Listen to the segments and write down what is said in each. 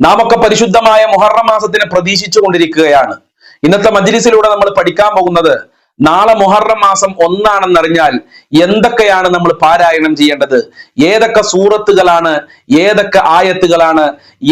നാം ഒക്കെ പരിശുദ്ധമായ മുഹറം മാസത്തിനെ പ്രതീക്ഷിച്ചു കൊണ്ടിരിക്കുകയാണ് ഇന്നത്തെ മജ്ലിസിലൂടെ നമ്മൾ പഠിക്കാൻ പോകുന്നത് നാളെ മുഹറം മാസം ഒന്നാണെന്നറിഞ്ഞാൽ എന്തൊക്കെയാണ് നമ്മൾ പാരായണം ചെയ്യേണ്ടത്? ഏതൊക്കെ സൂറത്തുകളാണ് ഏതൊക്കെ ആയത്തുകളാണ്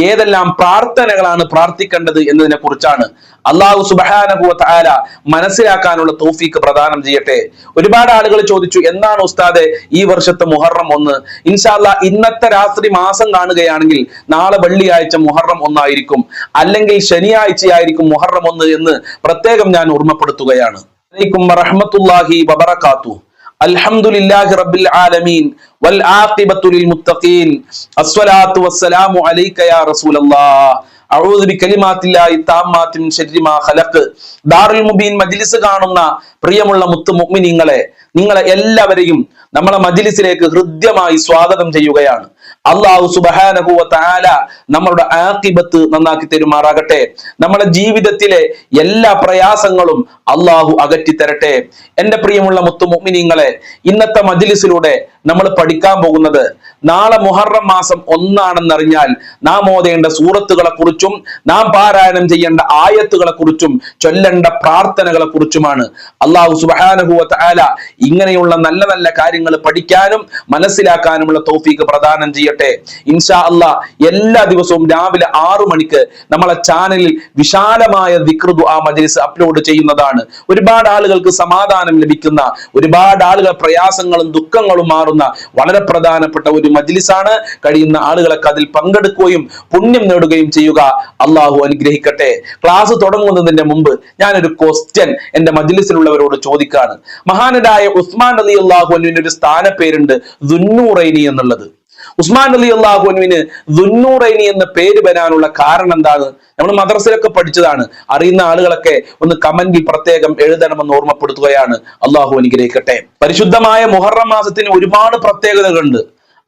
ഏതെല്ലാം പ്രാർത്ഥനകളാണ് പ്രാർത്ഥിക്കേണ്ടത് എന്നതിനെ കുറിച്ചാണ് അള്ളാഹു സുബാനഹുവ താര മനസ്സിലാക്കാനുള്ള തോഫീക്ക് പ്രദാനം ചെയ്യട്ടെ. ഒരുപാട് ആളുകൾ ചോദിച്ചു എന്താണ് ഉസ്താദെ ഈ വർഷത്തെ മുഹറം ഒന്ന്? ഇൻഷാല്ല ഇന്നത്തെ രാത്രി മാസം കാണുകയാണെങ്കിൽ നാളെ വെള്ളിയാഴ്ച മുഹറം ഒന്നായിരിക്കും. അല്ലെങ്കിൽ ശനിയാഴ്ചയായിരിക്കും മുഹറം ഒന്ന് എന്ന് പ്രത്യേകം ഞാൻ ഓർമ്മപ്പെടുത്തുകയാണ്. കാണുന്ന പ്രിയമുള്ള മുത്തു മുഅ്മിനീങ്ങളെ നിങ്ങളെ എല്ലാവരെയും നമ്മളെ മജിലിസിലേക്ക് ഹൃദ്യമായി സ്വാഗതം ചെയ്യുകയാണ്. അള്ളാഹു സുബഹാനഹു വ തആല നമ്മളുടെ ആക്കിബത്ത് നന്നാക്കി തരുമാറാകട്ടെ. നമ്മുടെ ജീവിതത്തിലെ എല്ലാ പ്രയാസങ്ങളും അള്ളാഹു അകറ്റി തരട്ടെ എന്റെ പ്രിയമുള്ള മുത്തുമുഗ്മിനിങ്ങളെ ഇന്നത്തെ മജിലിസിലൂടെ നമ്മൾ പഠിക്കാൻ പോകുന്നത് നാളെ മുഹറം മാസം ഒന്നാണെന്നറിഞ്ഞാൽ നാം ഓതേണ്ട സൂറത്തുകളെ കുറിച്ചും നാം പാരായണം ചെയ്യേണ്ട ആയത്തുകളെ കുറിച്ചും ചൊല്ലേണ്ട പ്രാർത്ഥനകളെ കുറിച്ചുമാണ് അള്ളാഹു സുബഹാനഹു വ തആല ഇങ്ങനെയുള്ള നല്ല നല്ല കാര്യങ്ങൾ പഠിക്കാനും മനസ്സിലാക്കാനുമുള്ള തോഫീക്ക് പ്രദാനം ചെയ്യട്ടെ. ഇൻഷാ അള്ളാ എല്ലാ ദിവസവും രാവിലെ ആറു മണിക്ക് നമ്മളെ ചാനലിൽ വിശാലമായ ദിക്റുദു ആ മജലിസ് അപ്ലോഡ് ചെയ്യുന്നതാണ്. ഒരുപാട് ആളുകൾക്ക് സമാധാനം ലഭിക്കുന്ന ഒരുപാട് ആളുകൾ പ്രയാസങ്ങളും ദുഃഖങ്ങളും മാറുന്ന വളരെ പ്രധാനപ്പെട്ട ഒരു മജ്ലിസാണ്. കഴിയുന്ന ആളുകളൊക്കെ അതിൽ പങ്കെടുക്കുകയും പുണ്യം നേടുകയും ചെയ്യുക അള്ളാഹു അനുഗ്രഹിക്കട്ടെ. ക്ലാസ് തുടങ്ങുന്നതിന്റെ മുമ്പ് ഞാനൊരു ക്വസ്റ്റ്യൻ എന്റെ മജ്ലിസിലുള്ളവരോട് ചോദിക്കാണ്. മഹാനരായ ഉസ്മാൻ അലി അള്ളാഹു ഒരു സ്ഥാനപ്പേരുണ്ട് ദുന്നൂറൈനി എന്നുള്ളത്. ഉസ്മാൻ അലി അള്ളാഹുവിന് ദുന്നൂറൈനി എന്ന പേര് വരാനുള്ള കാരണം എന്താണ്? നമ്മൾ മദ്രസയിലൊക്കെ പഠിച്ചതാണ്. അറിയുന്ന ആളുകളൊക്കെ ഒന്ന് കമന്റിൽ പ്രത്യേകം എഴുതണമെന്ന് ഓർമ്മപ്പെടുത്തുകയാണ്. അള്ളാഹു അനുഗ്രഹിക്കട്ടെ. പരിശുദ്ധമായ മുഹറം മാസത്തിന് ഒരുപാട് പ്രത്യേകതകളുണ്ട്.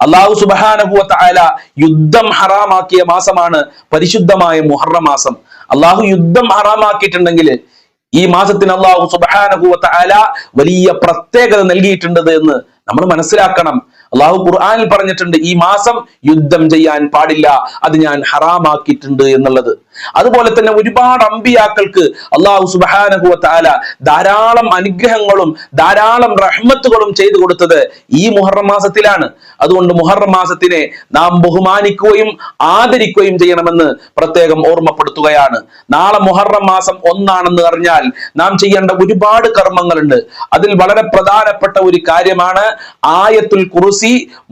അള്ളാഹു സുബാനഹുവ തആല യുദ്ധം ഹറാമാക്കിയ മാസമാണ് പരിശുദ്ധമായ മുഹറം മാസം. അള്ളാഹു യുദ്ധം ഹറാമാക്കിയിട്ടുണ്ടെങ്കിൽ ഈ മാസത്തിന് അള്ളാഹു സുബാനഹുവ തആല വലിയ പ്രത്യേകത നൽകിയിട്ടുണ്ട് എന്ന് നമ്മൾ മനസ്സിലാക്കണം. അള്ളാഹു ഖുർആാനിൽ പറഞ്ഞിട്ടുണ്ട് ഈ മാസം യുദ്ധം ചെയ്യാൻ പാടില്ല അത് ഞാൻ ഹറാമാക്കിയിട്ടുണ്ട് എന്നുള്ളത്. അതുപോലെ തന്നെ ഒരുപാട് അമ്പിയാക്കൾക്ക് അള്ളാഹു സുബാനഹുവ താല ധാരാളം അനുഗ്രഹങ്ങളും ധാരാളം റഹ്മത്തുകളും ചെയ്തു കൊടുത്തത് ഈ മുഹറം മാസത്തിലാണ്. അതുകൊണ്ട് മുഹറം മാസത്തിനെ നാം ബഹുമാനിക്കുകയും ആദരിക്കുകയും ചെയ്യണമെന്ന് പ്രത്യേകം ഓർമ്മപ്പെടുത്തുകയാണ്. നാളെ മുഹറം മാസം ഒന്നാണെന്ന് അറിഞ്ഞാൽ നാം ചെയ്യേണ്ട ഒരുപാട് കർമ്മങ്ങളുണ്ട്. അതിൽ വളരെ പ്രധാനപ്പെട്ട ഒരു കാര്യമാണ് ആയത്തുൽ കുറുസി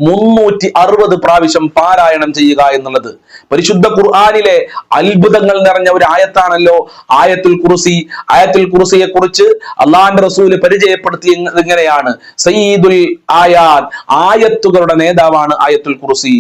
മുന്നൂറ്റി അറുപത് പ്രാവശ്യം പാരായണം ചെയ്യുക എന്നുള്ളത്. പരിശുദ്ധ ഖുർആാനിലെ അത്ഭുതങ്ങൾ നിറഞ്ഞ ഒരു ആയത്താണല്ലോ ആയത്തുൽ കുറുസി ആയത്തുൽ കുറുസിയെ കുറിച്ച് അള്ളാഹാന്റെ റസൂൽ പരിചയപ്പെടുത്തി ഇങ്ങനെയാണ്. സയ്യിദുൽ ആയാൻ ആയത്തുകളുടെ നേതാവാണ് ആയത്തുൽ കുറുസി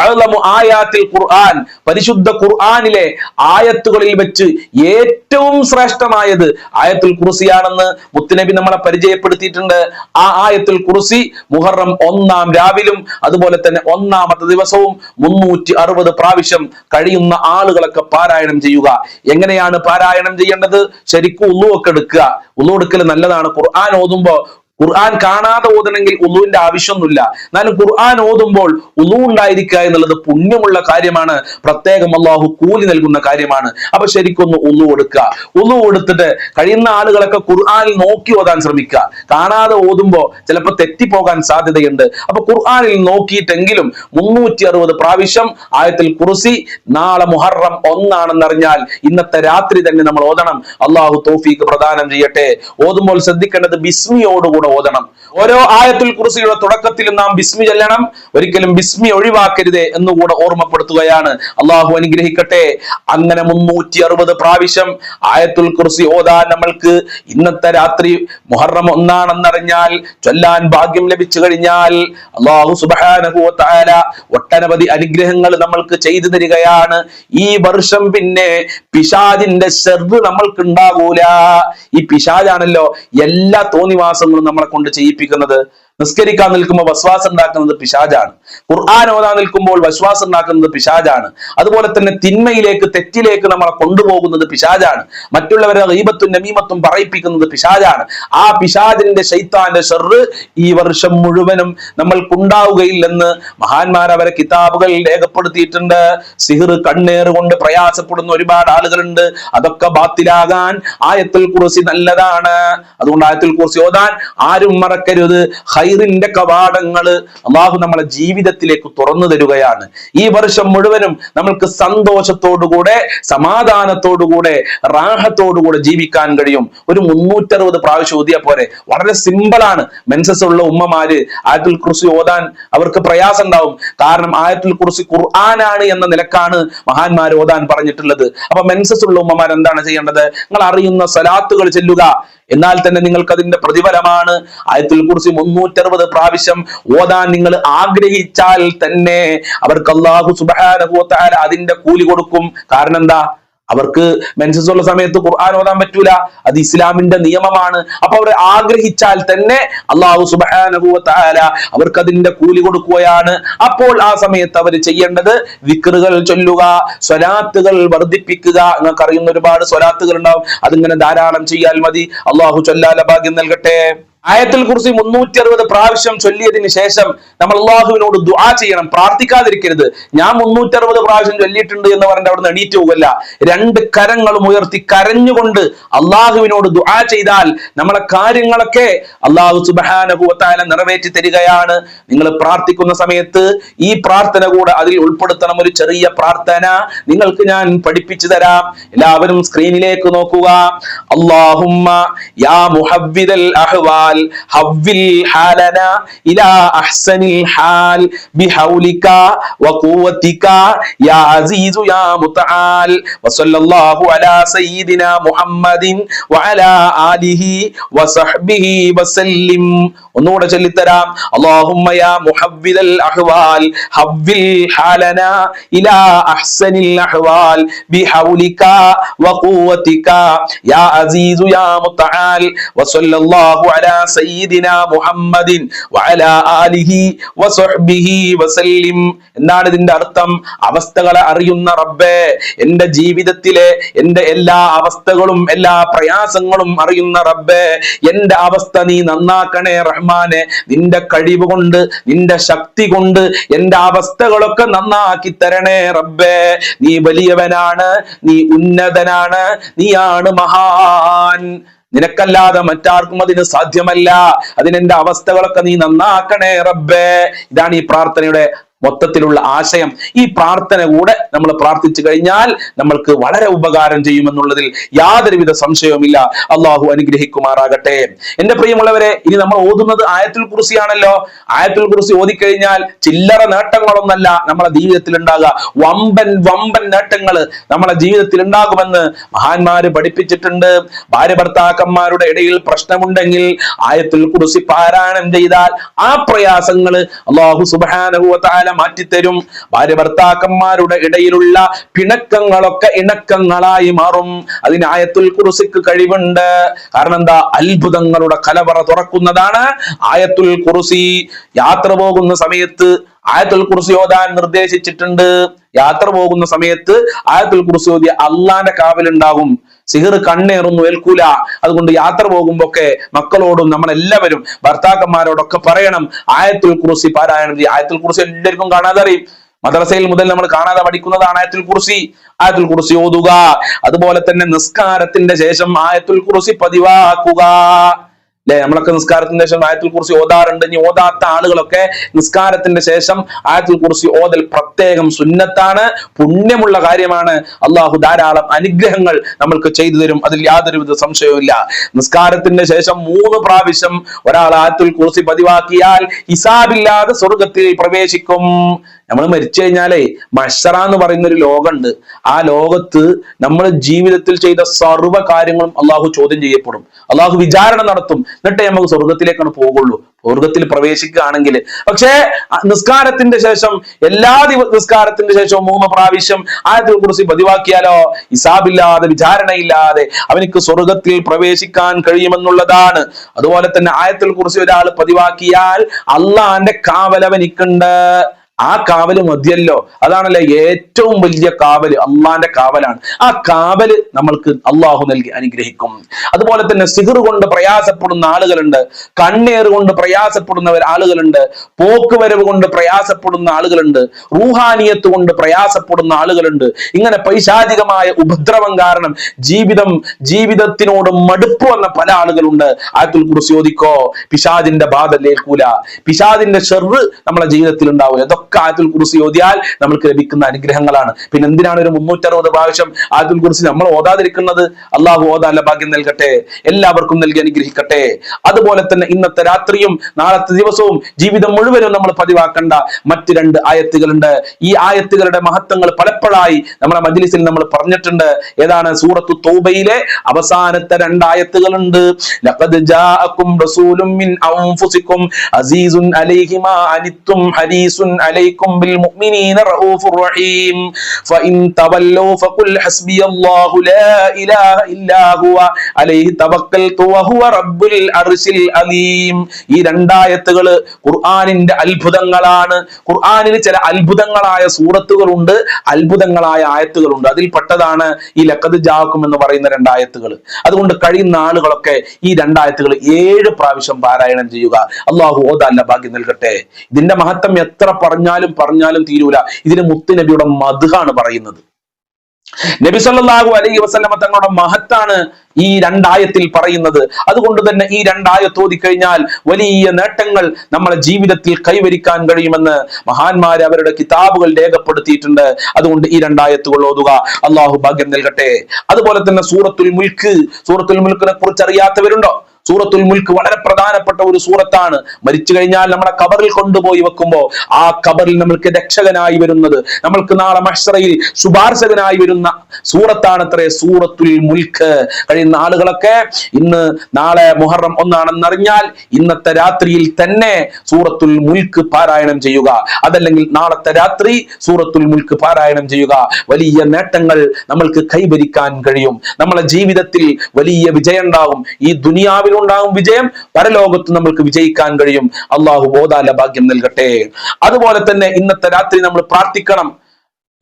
അഅ്ലമു ആയാത്തിൽ ഖുർആൻ പരിശുദ്ധ ഖുർആാനിലെ ആയത്തുകളിൽ വെച്ച് ഏറ്റവും ശ്രേഷ്ഠമായത് ആയത്തുൽ കുറുസിയാണെന്ന് മുത്തുനബി നമ്മളെ പരിചയപ്പെടുത്തിയിട്ടുണ്ട്. ആ ആയത്തുൽ കുറുസി മുഹറം ഒന്നാം രാവിലും അതുപോലെ തന്നെ ഒന്നാമത്തെ ദിവസവും മുന്നൂറ്റി അറുപത് പ്രാവശ്യം കഴിയുന്ന ആളുകളൊക്കെ പാരായണം ചെയ്യുക. എങ്ങനെയാണ് പാരായണം ചെയ്യേണ്ടത്? ശരിക്കും ഉള്ളു ഒക്കെ എടുക്കുക. ഉള്ളു എടുക്കൽ നല്ലതാണ്. ഖുർആൻ ഓതുമ്പോ ഖുർആൻ കാണാതെ ഓതണമെങ്കിൽ ഉളുവിന്റെ ആവശ്യമൊന്നുമില്ല. എന്നാലും ഖുർആൻ ഓതുമ്പോൾ ഉളു ഉണ്ടായിരിക്കുക എന്നുള്ളത് പുണ്യമുള്ള കാര്യമാണ്. പ്രത്യേകം അള്ളാഹു കൂലി നൽകുന്ന കാര്യമാണ്. അപ്പൊ ശരിക്കൊന്ന് ഉളു കൊടുക്കുക ഉളു കൊടുത്തിട്ട് കഴിയുന്ന ആളുകളൊക്കെ ഖുർആനിൽ നോക്കി ഓതാൻ ശ്രമിക്കുക. കാണാതെ ഓതുമ്പോൾ ചിലപ്പോൾ തെറ്റിപ്പോകാൻ സാധ്യതയുണ്ട്. അപ്പൊ ഖുർആനിൽ നോക്കിയിട്ടെങ്കിലും മുന്നൂറ്റി അറുപത് പ്രാവശ്യം ആയത്തിൽ കുറിസി നാളെ മുഹറം ഒന്നാണെന്നറിഞ്ഞാൽ ഇന്നത്തെ രാത്രി തന്നെ നമ്മൾ ഓതണം. അള്ളാഹു തോഫീക്ക് പ്രദാനം ചെയ്യട്ടെ. ഓതുമ്പോൾ ശ്രദ്ധിക്കേണ്ടത് ബിസ്മിയോടുകൂടെ ഓതണം. ഓരോ ആയത്തുൽ കുറിസിയുടെ തുടക്കത്തിലും നാം ബിസ്മി ചെല്ലണം. ഒരിക്കലും ബിസ്മി ഒഴിവാക്കരുതേ എന്നുകൂടെ ഓർമ്മപ്പെടുത്തുകയാണ്. അള്ളാഹു അനുഗ്രഹിക്കട്ടെ. അങ്ങനെ മുന്നൂറ്റി അറുപത് പ്രാവശ്യം ആയത്തുൽ കുറിസി ഓതാൻ നമ്മൾക്ക് ഇന്നത്തെ രാത്രി മുഹറം ഒന്നാണെന്നറിഞ്ഞാൽ ചൊല്ലാൻ ഭാഗ്യം ലഭിച്ചു കഴിഞ്ഞാൽ അള്ളാഹു സുബാനുഭവത്തായ ഒട്ടനവധി അനുഗ്രഹങ്ങൾ നമ്മൾക്ക് ചെയ്തു തരികയാണ്. ഈ വർഷം പിന്നെ പിശാജിന്റെ ശെർവ് നമ്മൾക്ക് ഉണ്ടാകൂല ഈ പിശാജാണല്ലോ എല്ലാ തോന്നിവാസങ്ങളും നമ്മളെ കൊണ്ട് ചെയ്യിപ്പിക്കുന്നത് നിസ്കരിക്കാൻ നിൽക്കുമ്പോൾ വസ്വാസം ഉണ്ടാക്കുന്നത് പിശാജാണ്. ഖുർആൻ ഓതാൻ നിൽക്കുമ്പോൾ വസ്വാസം ഉണ്ടാക്കുന്നത് പിശാജാണ്. അതുപോലെ തന്നെ തിന്മയിലേക്ക് തെറ്റിലേക്ക് നമ്മളെ കൊണ്ടുപോകുന്നത് പിശാജാണ്. മറ്റുള്ളവരെ റീബത്തും നമീമത്തും പറയിപ്പിക്കുന്നത് പിശാജാണ്. ആ പിശാജിന്റെ ശൈത്താന്റെ ഷെറ് ഈ വർഷം മുഴുവനും നമ്മൾക്കുണ്ടാവുകയില്ലെന്ന് മഹാന്മാർ അവരെ കിതാബുകൾ രേഖപ്പെടുത്തിയിട്ടുണ്ട്. സിഹിർ കണ്ണേറുകൊണ്ട് പ്രയാസപ്പെടുന്ന ഒരുപാട് ആളുകളുണ്ട്. അതൊക്കെ ബാത്തിലാകാൻ ആയത്തിൽ കുറിസി നല്ലതാണ്. അതുകൊണ്ട് ആയത്തിൽ കുറിസി ഓതാൻ ആരും മറക്കരുത്. ഹൈറിന്റെ കവാടങ്ങൾ അള്ളാഹു നമ്മളെ ജീവിതത്തിലേക്ക് തുറന്നു തരുകയാണ്. ഈ വർഷം മുഴുവനും നമ്മൾക്ക് സന്തോഷത്തോടുകൂടെ സമാധാനത്തോടുകൂടെ റാഹത്തോടുകൂടെ ജീവിക്കാൻ കഴിയും. ഒരു മുന്നൂറ്ററുപത് പ്രാവശ്യം ഓതിയ പോലെ വളരെ സിമ്പിളാണ് മെൻസസ് ഉള്ള ഉമ്മമാര് ആയത്തുൽ കുറിച്ച് ഓതാൻ അവർക്ക് പ്രയാസം ഉണ്ടാവും കാരണം ആയത്തുൽ കുറിച്ച് ഖുർആനാണ് എന്ന നിലക്കാണ് മഹാന്മാർ ഓതാൻ പറഞ്ഞിട്ടുള്ളത്. അപ്പൊ മെൻസസ് ഉള്ള ഉമ്മമാർ എന്താണ് ചെയ്യേണ്ടത്? നിങ്ങൾ അറിയുന്ന സലാത്തുകൾ ചെല്ലുക. എന്നാൽ തന്നെ നിങ്ങൾക്ക് അതിന്റെ പ്രതിഫലമാണ്. ആയത്തിൽ കുറിച്ച് മുന്നൂറ്ററുപത് പ്രാവശ്യം ഓതാൻ നിങ്ങൾ ആഗ്രഹിച്ചാൽ തന്നെ അവർക്ക് അള്ളാഹു സുബാനുഭവത്താൽ അതിന്റെ കൂലി കൊടുക്കും. കാരണം എന്താ? അവർക്ക് മെൻസസ് ഉള്ള സമയത്ത് ഖുർആൻ ഓതാൻ പറ്റൂല. അത് ഇസ്ലാമിന്റെ നിയമമാണ്. അപ്പൊ അവർ ആഗ്രഹിച്ചാൽ തന്നെ അള്ളാഹു സുബാനുഭവത്താല അവർക്ക് അതിന്റെ കൂലി കൊടുക്കുകയാണ്. അപ്പോൾ ആ സമയത്ത് അവർ ചെയ്യേണ്ടത് വിക്റുകൾ ചൊല്ലുക സ്വലാത്തുകൾ വർദ്ധിപ്പിക്കുക. നിങ്ങൾക്ക് അറിയുന്ന ഒരുപാട് സ്വലാത്തുകൾ ഉണ്ടാവും അതിങ്ങനെ ധാരാളം ചെയ്യാൽ മതി. അള്ളാഹു ചൊല്ലാല ഭാഗ്യം നൽകട്ടെ. ആയത്തിൽ കുറിച്ച് മുന്നൂറ്റി അറുപത് പ്രാവശ്യം ചൊല്ലിയതിന് ശേഷം നമ്മൾ അള്ളാഹുവിനോട് ദുആ ചെയ്യണം പ്രാർത്ഥിക്കാതിരിക്കരുത്. ഞാൻ മുന്നൂറ്റി അറുപത് പ്രാവശ്യം ചൊല്ലിയിട്ടുണ്ട് എന്ന് പറഞ്ഞിട്ട് അവിടുന്ന് എണീറ്റ് പോകല്ല രണ്ട് കരങ്ങളും ഉയർത്തി കരഞ്ഞുകൊണ്ട് അള്ളാഹുവിനോട് ദുആ ചെയ്താൽ നമ്മളെ കാര്യങ്ങളൊക്കെ അള്ളാഹു സുബാനുഭവത്താല നിറവേറ്റി തരികയാണ്. നിങ്ങൾ പ്രാർത്ഥിക്കുന്ന സമയത്ത് ഈ പ്രാർത്ഥന കൂടെ അതിൽ ഉൾപ്പെടുത്തണം. ഒരു ചെറിയ പ്രാർത്ഥന നിങ്ങൾക്ക് ഞാൻ പഠിപ്പിച്ചു തരാം. എല്ലാവരും സ്ക്രീനിലേക്ക് നോക്കുക. അള്ളാഹുമ്മ യാ മുഹബ്ബിദൽ അഹ്വാൽ. ഹവ്വിൽ ഹാലന ഇലാ അഹ്സനിൽ ഹാൽ ബിഹൗലിക വഖുവതിക യാ അസീസു യാ മുതആൽ വസല്ലല്ലാഹു അലാ സയ്യിദിന മുഹമ്മദിൻ വഅലാ ആലിഹി വസഹ്ബിഹി വസല്ലിം ഒന്നുകൂടെ ചൊല്ലിത്തരാം അല്ലാഹുമ്മ യാ മുഹവ്വിദൽ അഹ്വാൽ ഹവ്വിൽ ഹാലന ഇലാ അഹ്സനിൽ അഹ്വാൽ ബിഹൗലിക വഖുവതിക യാ അസീസു യാ മുതആൽ വസല്ലല്ലാഹു അലാ സയ്യിദിന മുഹമ്മദിൻ വഅലാ ആലിഹി വസഹ്ബിഹി വസല്ലിം. എന്താണ് ഇതിന്റെ അർത്ഥം. അവസ്ഥകളെ അറിയുന്ന റബ്ബേ എന്റെ ജീവിതത്തിലെ എന്റെ എല്ലാ അവസ്ഥകളും എല്ലാ പ്രയാസങ്ങളും അറിയുന്ന റബ്ബേ എന്റെ അവസ്ഥ നീ നന്നാക്കണേ റഹ്മാനെ. നിന്റെ കഴിവ് കൊണ്ട് നിന്റെ ശക്തി കൊണ്ട് എന്റെ അവസ്ഥകളൊക്കെ നന്നാക്കി തരണേ റബ്ബേ. നീ വലിയവനാണ് നീ ഉന്നതനാണ് നീയാണ് മഹാൻ. നിനക്കല്ലാതെ മറ്റാർക്കും അതിന് സാധ്യമല്ല. അതിനെന്റെ അവസ്ഥകളൊക്കെ നീ നന്നാക്കണേ റബ്ബേ. ഇതാണ് ഈ പ്രാർത്ഥനയുടെ മൊത്തത്തിലുള്ള ആശയം ഈ പ്രാർത്ഥന കൂടെ നമ്മൾ പ്രാർത്ഥിച്ചു കഴിഞ്ഞാൽ നമ്മൾക്ക് വളരെ ഉപകാരം ചെയ്യുമെന്നുള്ളതിൽ യാതൊരുവിധ സംശയവുമില്ല. അള്ളാഹു അനുഗ്രഹിക്കുമാറാകട്ടെ. എന്റെ പ്രിയമുള്ളവരെ ഇനി നമ്മൾ ഓതുന്നത് ആയത്തുൽ കുറിസിയാണല്ലോ ആയത്തുൽ കുറിസി ഓതിക്കഴിഞ്ഞാൽ ചില്ലറ നേട്ടങ്ങളൊന്നല്ല നമ്മളെ ജീവിതത്തിൽ ഉണ്ടാകുക. വമ്പൻ വമ്പൻ നേട്ടങ്ങൾ നമ്മളെ ജീവിതത്തിൽ ഉണ്ടാകുമെന്ന് മഹാന്മാര് പഠിപ്പിച്ചിട്ടുണ്ട്. ഭാര്യ ഭർത്താക്കന്മാരുടെ ഇടയിൽ പ്രശ്നമുണ്ടെങ്കിൽ ആയത്തുൽ കുറിസി പാരായണം ചെയ്താൽ ആ പ്രയാസങ്ങൾ അള്ളാഹു സുബാനുഭവത്താല മാറ്റിത്തരും. ഭാര്യ ഭർത്താക്കന്മാരുടെ ഇടയിലുള്ള പിണക്കങ്ങളൊക്കെ ഇണക്കങ്ങളായി മാറും. അതിന് ആയത്തുൽ കുറുസിക്ക് കഴിവുണ്ട്. കാരണം എന്താ? അത്ഭുതങ്ങളുടെ കലവറ തുറക്കുന്നതാണ് ആയത്തുൽ കുറുസി യാത്ര പോകുന്ന സമയത്ത് ആയത്തുൽ കുറിസി ഓതാൻ നിർദ്ദേശിച്ചിട്ടുണ്ട്. യാത്ര പോകുന്ന സമയത്ത് ആയത്തുൽ കുറിസി ഓതിയ അള്ളാന്റെ കാവലുണ്ടാകും. സിഹിർ കണ്ണേറുന്നു ഏൽക്കൂല. അതുകൊണ്ട് യാത്ര പോകുമ്പോ മക്കളോടും നമ്മളെല്ലാവരും ഭർത്താക്കന്മാരോടൊക്കെ പറയണം ആയത്തുൽ കുറിസി പാരായണം. ആയത്തുൽ കുറിസി എല്ലാവർക്കും കാണാതെ അറിയും മദ്രസയിൽ മുതൽ നമ്മൾ കാണാതെ പഠിക്കുന്നതാണ് ആയത്തുൽ കുറിസി ആയത്തുൽ കുറിസി ഓതുക. അതുപോലെ തന്നെ നിസ്കാരത്തിന്റെ ശേഷം ആയത്തുൽ കുറിസി പതിവാക്കുക. അല്ലെ നമ്മളൊക്കെ നിസ്കാരത്തിന് ശേഷം ആയത്തിൽ കുറിച്ച് ഓതാറുണ്ട്. ഇനി ഓതാത്ത ആളുകളൊക്കെ നിസ്കാരത്തിന്റെ ശേഷം ആയത്തിൽ കുറിച്ച് ഓതൽ പ്രത്യേകം സുന്നത്താണ് പുണ്യമുള്ള കാര്യമാണ്. അള്ളാഹു ധാരാളം അനുഗ്രഹങ്ങൾ നമ്മൾക്ക് ചെയ്തു തരും. അതിൽ യാതൊരുവിധ സംശയവുമില്ല. നിസ്കാരത്തിന്റെ ശേഷം മൂന്ന് പ്രാവശ്യം ഒരാൾ ആയത്തിൽ കുറിച്ച് പതിവാക്കിയാൽ ഹിസാബില്ലാതെ സ്വർഗത്തിൽ പ്രവേശിക്കും. നമ്മൾ മരിച്ചു കഴിഞ്ഞാലേ മഷറ എന്ന് പറയുന്ന ഒരു ലോകമുണ്ട്. ആ ലോകത്ത് നമ്മൾ ജീവിതത്തിൽ ചെയ്ത സർവ കാര്യങ്ങളും അള്ളാഹു ചോദ്യം ചെയ്യപ്പെടും. അള്ളാഹു വിചാരണ നടത്തും. എന്നിട്ടേ നമുക്ക് സ്വർഗത്തിലേക്കാണ് പോകുള്ളൂ. സ്വർഗത്തിൽ പ്രവേശിക്കുകയാണെങ്കിൽ. പക്ഷേ നിസ്കാരത്തിന്റെ ശേഷം എല്ലാ ദിവ നിസ്കാരത്തിന്റെ ശേഷവും മൂന്ന് പ്രാവശ്യം ആയത്തിൽ കുറിച്ച് പതിവാക്കിയാലോ? ഇസാബില്ലാതെ വിചാരണയില്ലാതെ അവനിക്ക് സ്വർഗത്തിൽ പ്രവേശിക്കാൻ കഴിയുമെന്നുള്ളതാണ്. അതുപോലെ തന്നെ ആയത്തിൽ കുറിച്ച് ഒരാൾ പതിവാക്കിയാൽ അള്ളാന്റെ കാവലവനിക്കുണ്ട് ആ കാവൽ മതിയല്ലോ. അതാണല്ലേ ഏറ്റവും വലിയ കാവൽ. അള്ളാന്റെ കാവലാണ്. ആ കാവൽ നമ്മൾക്ക് അള്ളാഹു നൽകി അനുഗ്രഹിക്കും. അതുപോലെ തന്നെ സിഹർ കൊണ്ട് പ്രയാസപ്പെടുന്ന ആളുകളുണ്ട്. കണ്ണേറ് കൊണ്ട് പ്രയാസപ്പെടുന്നവർ ആളുകളുണ്ട്. പോക്കുവരവ് കൊണ്ട് പ്രയാസപ്പെടുന്ന ആളുകളുണ്ട്. റൂഹാനിയത്ത് കൊണ്ട് പ്രയാസപ്പെടുന്ന ആളുകളുണ്ട്. ഇങ്ങനെ പൈശാചികമായ ഉപദ്രവം കാരണം ജീവിതം ജീവിതത്തിനോട് മടുപ്പ് വന്ന പല ആളുകളുണ്ട്. ആയത്തുൽ കുറിച്ച് ചോദിക്കോ പിശാദിന്റെ ബാധ ലേൽക്കൂല പിശാദിന്റെ ഷെറ് നമ്മളെ ജീവിതത്തിൽ ഉണ്ടാവില്ല ആയത്തുൽ കുറിച്ച് ഓതിയാൽ നമ്മൾക്ക് ലഭിക്കുന്ന അനുഗ്രഹങ്ങളാണ്. പിന്നെ എന്തിനാണ് ഒരു മുന്നൂറ്ററുപത് പ്രാവശ്യം ആയത്തുൽ കുറിച്ച് നമ്മൾ ഓതാതിരിക്കുന്നത്? അള്ളാഹു ഓതാല്ല ഭാഗ്യം നൽകട്ടെ. എല്ലാവർക്കും നൽകി അനുഗ്രഹിക്കട്ടെ. അതുപോലെ തന്നെ ഇന്നത്തെ രാത്രിയും നാളത്തെ ദിവസവും ജീവിതം മുഴുവനും നമ്മൾ പതിവാക്കേണ്ട. മറ്റ് രണ്ട് ആയത്തുകളുണ്ട്. ഈ ആയത്തുകളുടെ മഹത്വങ്ങൾ പലപ്പോഴായി നമ്മുടെ മജ്ലിസിൽ നമ്മൾ പറഞ്ഞിട്ടുണ്ട്. ഏതാണ്? സൂറത്തു തൗബയിലെ അവസാനത്തെ രണ്ടായത്തുകളുണ്ട് ലഖദ് മിൻ അൻഫുസിക്കും അസീസുൻ അലൈഹി മാ അനിത്തും ഹരീസുൻ അലൈക്കും بالمؤمنين رؤوف رحيم. റഹീം تولوا فقل ഫഖുൽ ഹസ്ബിയല്ലാഹു ലാ ഇലാഹ إلا ഹുവ അലൈഹി തവക്കൽതു وهو റബ്ബുൽ അർശിൽ അലീം ഈ രണ്ടായത്തുകൾ ഖുർആനിന്റെ അത്ഭുതങ്ങളാണ്. ഖുർആനിൽ ചില അത്ഭുതങ്ങളായ സൂറത്തുകളുണ്ട് അത്ഭുതങ്ങളായ ആയത്തുകളുണ്ട്. അതിൽ പെട്ടതാണ് ഈ ലക്കത് ജാക്കും എന്ന് പറയുന്ന രണ്ടായത്തുകൾ. അതുകൊണ്ട് കഴിയുന്ന ആളുകളൊക്കെ ഈ രണ്ടായത്തുകൾ ഏഴ് പ്രാവശ്യം പാരായണം ചെയ്യുക. അള്ളാഹു ഓതല്ല ഭാഗ്യം നൽകട്ടെ. ഇതിന്റെ മഹത്വം എത്ര പറഞ്ഞാലും പറഞ്ഞാലും തീരൂല. ഇതിന് മുത്തുനബിയുടെ മധുഹാണ് പറയുന്നത്. നബി സല്ലല്ലാഹു അലൈഹി വസല്ലമ തങ്ങളുടെ മഹത്താണ് ഈ രണ്ടായത്തിൽ പറയുന്നത്. അതുകൊണ്ട് തന്നെ ഈ രണ്ടായത്ത് ഓതിക്കഴിഞ്ഞാൽ വലിയ നേട്ടങ്ങൾ നമ്മളെ ജീവിതത്തിൽ കൈവരിക്കാൻ കഴിയുമെന്ന് മഹാന്മാര് അവരുടെ കിതാബുകൾ രേഖപ്പെടുത്തിയിട്ടുണ്ട്. അതുകൊണ്ട് ഈ രണ്ടായത്തുകൾ ഓതുക. അള്ളാഹു ഭാഗ്യം നൽകട്ടെ. അതുപോലെ തന്നെ സൂറത്തുൽ മുൽക്ക് സൂറത്തുൽ മുൽക്കിനെ കുറിച്ച് അറിയാത്തവരുണ്ടോ സൂറത്തുൽ മുൽക്ക് വളരെ പ്രധാനപ്പെട്ട ഒരു സൂറത്താണ്. മരിച്ചു കഴിഞ്ഞാൽ നമ്മളെ കബറിൽ കൊണ്ടുപോയി വെക്കുമ്പോൾ ആ കബറിൽ നമ്മൾക്ക് രക്ഷകനായി വരുന്നത് നമ്മൾക്ക് നാളെ മഷറയിൽ ശുപാർശകനായി വരുന്ന സൂറത്താണ് അത്രേ സൂറത്തുൽ മുൽക്ക്. കഴിയുന്ന ആളുകളൊക്കെ ഇന്ന് നാളെ മുഹറം ഒന്നാണെന്നറിഞ്ഞാൽ ഇന്നത്തെ രാത്രിയിൽ തന്നെ സൂറത്തുൽ മുൽക്ക് പാരായണം ചെയ്യുക. അതല്ലെങ്കിൽ നാളത്തെ രാത്രി സൂറത്തുൽ മുൽക്ക് പാരായണം ചെയ്യുക. വലിയ നേട്ടങ്ങൾ നമ്മൾക്ക് കൈവരിക്കാൻ കഴിയും. നമ്മളെ ജീവിതത്തിൽ വലിയ വിജയം ഉണ്ടാകും ഈ ദുനിയാവിൽ ഉണ്ടാകും വിജയം. പരലോകത്ത് നമ്മൾക്ക് വിജയിക്കാൻ കഴിയും. അള്ളാഹു ബോധാല ഭാഗ്യം നൽകട്ടെ. അതുപോലെ തന്നെ ഇന്നത്തെ രാത്രി നമ്മൾ പ്രാർത്ഥിക്കണം.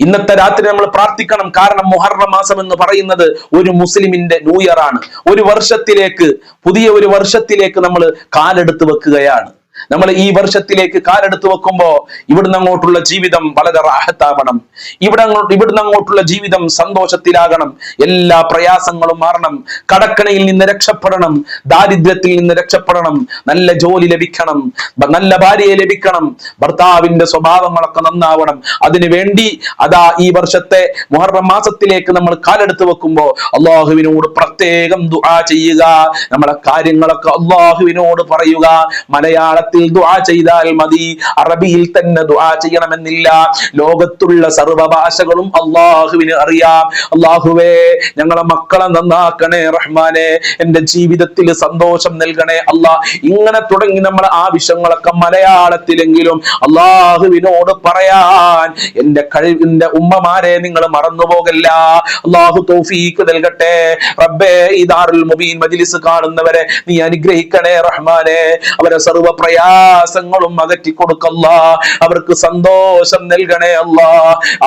ഇന്നത്തെ രാത്രി നമ്മൾ പ്രാർത്ഥിക്കണം. കാരണം മുഹറം മാസം എന്ന് പറയുന്നത് ഒരു മുസ്ലിമിന്റെ ന്യൂ ഇയർ ആണ്. ഒരു വർഷത്തിലേക്ക് പുതിയ ഒരു വർഷത്തിലേക്ക് നമ്മൾ കാലെടുത്ത് വെക്കുകയാണ്. നമ്മൾ ഈ വർഷത്തിലേക്ക് കാലെടുത്ത് വെക്കുമ്പോ ഇവിടുന്ന് അങ്ങോട്ടുള്ള ജീവിതം വളരെ റാഹത്താവണം. ഇവിടെ ഇവിടുന്ന് അങ്ങോട്ടുള്ള ജീവിതം സന്തോഷത്തിലാകണം. എല്ലാ പ്രയാസങ്ങളും മാറണം. കടക്കണയിൽ നിന്ന് രക്ഷപ്പെടണം. ദാരിദ്ര്യത്തിൽ നിന്ന് രക്ഷപ്പെടണം. നല്ല ജോലി ലഭിക്കണം. നല്ല ഭാര്യയെ ലഭിക്കണം. ഭർത്താവിന്റെ സ്വഭാവങ്ങളൊക്കെ നന്നാവണം. അതിനു വേണ്ടി അതാ ഈ വർഷത്തെ മുഹറം മാസത്തിലേക്ക് നമ്മൾ കാലെടുത്ത് വെക്കുമ്പോ അള്ളാഹുവിനോട് പ്രത്യേകം ദുആ ചെയ്യുക. നമ്മളെ കാര്യങ്ങളൊക്കെ അള്ളാഹുവിനോട് പറയുക. മലയാളത്തിൽ ദുആ ചെയ്താൽ മതി. അറബിയിൽ തന്നെ ദുആ ചെയ്യണമെന്നില്ല. ലോകത്തുള്ള സർവ ഭാഷകളും അള്ളാഹുവിന് അറിയാം. അള്ളാഹുവേ ഞങ്ങളെ മക്കളെ നന്നാക്കണേ റഹ്മാനെ. എന്റെ ജീവിതത്തിൽ സന്തോഷം നൽകണേ. അള്ളാഹ് ഇങ്ങനെ തുടങ്ങി നമ്മുടെ ആവശ്യങ്ങളൊക്കെ മലയാളത്തിലെങ്കിലും അള്ളാഹുവിനോട് പറയാൻ എന്റെ കഴിവിന്റെ ഉമ്മമാരെ നിങ്ങൾ മറന്നുപോകല്ല. അള്ളാഹു തൗഫീഖ് നൽകട്ടെ. റബ്ബേ ഈ ദാറുൽ മുബീൻ മജ്ലിസ് കാണുന്നവരെ നീ അനുഗ്രഹിക്കണേ റഹ്മാനെ. അവരെ സർവ പ്രയാസങ്ങളും അകറ്റി കൊടുക്കല്ല. അവർക്ക് സന്തോഷം നൽകണേ അല്ല.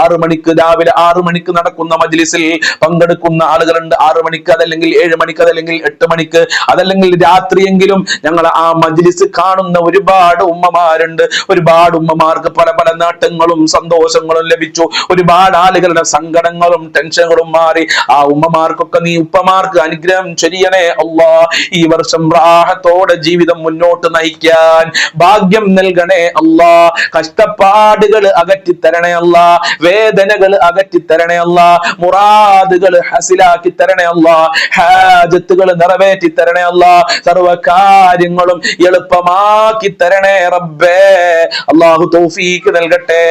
ആറു മണിക്ക് രാവിലെ ആറു മണിക്ക് നടക്കുന്ന മജ്ലിസിൽ പങ്കെടുക്കുന്ന ആളുകളുണ്ട്. ആറു മണിക്ക് അതല്ലെങ്കിൽ ഏഴ് മണിക്ക് അതല്ലെങ്കിൽ എട്ട് മണിക്ക് അതല്ലെങ്കിൽ രാത്രിയെങ്കിലും ഞങ്ങൾ ആ മജ്ലിസ് കാണുന്ന ഒരുപാട് ഉമ്മമാരുണ്ട്. ഒരുപാട് ഉമ്മമാർക്ക് പല പല നേട്ടങ്ങളും സന്തോഷങ്ങളും ലഭിച്ചു. ഒരുപാട് ആളുകളുടെ സങ്കടങ്ങളും ടെൻഷനുകളും മാറി. ആ ഉമ്മമാർക്കൊക്കെ നീ ഉപ്പമാർക്ക് അനുഗ്രഹം ചൊരിയണേ അല്ലാ. ഈ വർഷം റാഹത്തോടെ ജീവിതം മുന്നോട്ട് നയിക്കാൻ ഭാഗ്യം നൽകണേ അല്ലാ. കഷ്ടപ്പാടുകൾ അകറ്റി തരണേ അല്ല. വേദനകൾ അകറ്റി തരണേ അല്ല. മുറാദുകൾ ഹസിലാക്കി തരണേ അല്ല. ഹാജത്തുകൾ നിറവേറ്റി തരണേ അല്ല. സർവ കാര്യങ്ങളും എളുപ്പമാക്കി തരണേ റബ്ബേ. അള്ളാഹു തൗഫീക്ക് നൽകട്ടെ.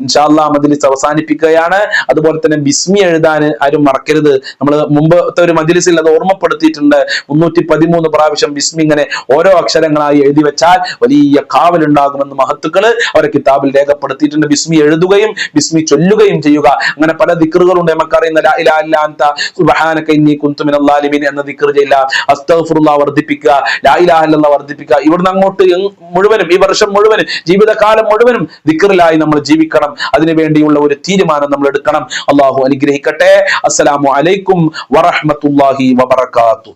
ഇൻഷാല്ലാ മജ്ലിസ് അവസാനിപ്പിക്കുകയാണ്. അതുപോലെ തന്നെ ബിസ്മി എഴുതാൻ ആരും മറക്കരുത്. നമ്മൾ മുമ്പത്തെ ഒരു മജ്ലിസിൽ അത് ഓർമ്മപ്പെടുത്തിയിട്ടുണ്ട്. മുന്നൂറ്റി പതിമൂന്ന് പ്രാവശ്യം ബിസ്മി ഇങ്ങനെ ഓരോ അക്ഷരങ്ങളായി എഴുതി വെച്ചാൽ വലിയ കാവലുണ്ടാകുമെന്ന് മഹത്തുക്കൾ അവരെ കിതാബിൽ രേഖപ്പെടുത്തിയിട്ടുണ്ട്. ബിസ്മി എഴുതുകയും ബിസ്മി ചൊല്ലുകയും ചെയ്യുക. അങ്ങനെ പല ദിക്കറുകളുണ്ട് നമുക്കറിയുന്ന എന്ന ദിക്ർ ചെയ്യില്ല. വർദ്ധിപ്പിക്കുക. ലാ ഇലാഹ ഇല്ലല്ലാഹ് വർദ്ധിപ്പിക്കുക. ഇവിടുന്ന് അങ്ങോട്ട് മുഴുവനും ഈ വർഷം മുഴുവനും ജീവിതകാലം മുഴുവനും ദിക്കറിലായി നമ്മൾ ജീവിക്കണം. അതിനു വേണ്ടിയുള്ള ഒരു തീരുമാനം നമ്മൾ എടുക്കണം. അള്ളാഹു അനുഗ്രഹിക്കട്ടെ. അസ്സലാമു അലൈക്കും വറഹ്മത്തുള്ളാഹി വബറകാതുഹു